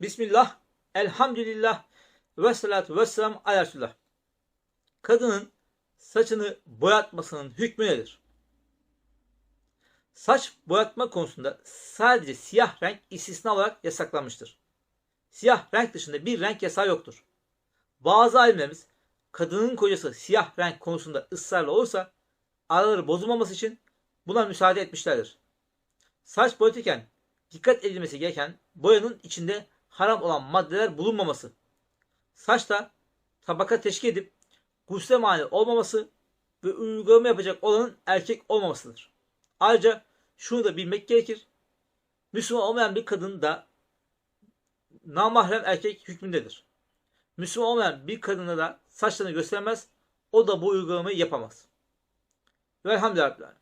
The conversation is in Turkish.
Bismillah, elhamdülillah ve salatu ve selam ala. Kadının saçını boyatmasının hükmü nedir? Saç boyatma konusunda sadece siyah renk istisna olarak yasaklanmıştır. Siyah renk dışında bir renk yasağı yoktur. Bazı alimlerimiz kadının kocası siyah renk konusunda ısrarlı olursa araları bozulmaması için buna müsaade etmişlerdir. Saç boyatırken dikkat edilmesi gereken boyanın içinde haram olan maddeler bulunmaması, saçta tabaka teşkil edip gusle mani olmaması ve uygulama yapacak olanın erkek olmamasıdır. Ayrıca şunu da bilmek gerekir. Müslüman olmayan bir kadın da namahrem erkek hükmündedir. Müslüman olmayan bir kadına da saçlarını göstermez, o da bu uygulamayı yapamaz. Velhamdülillah.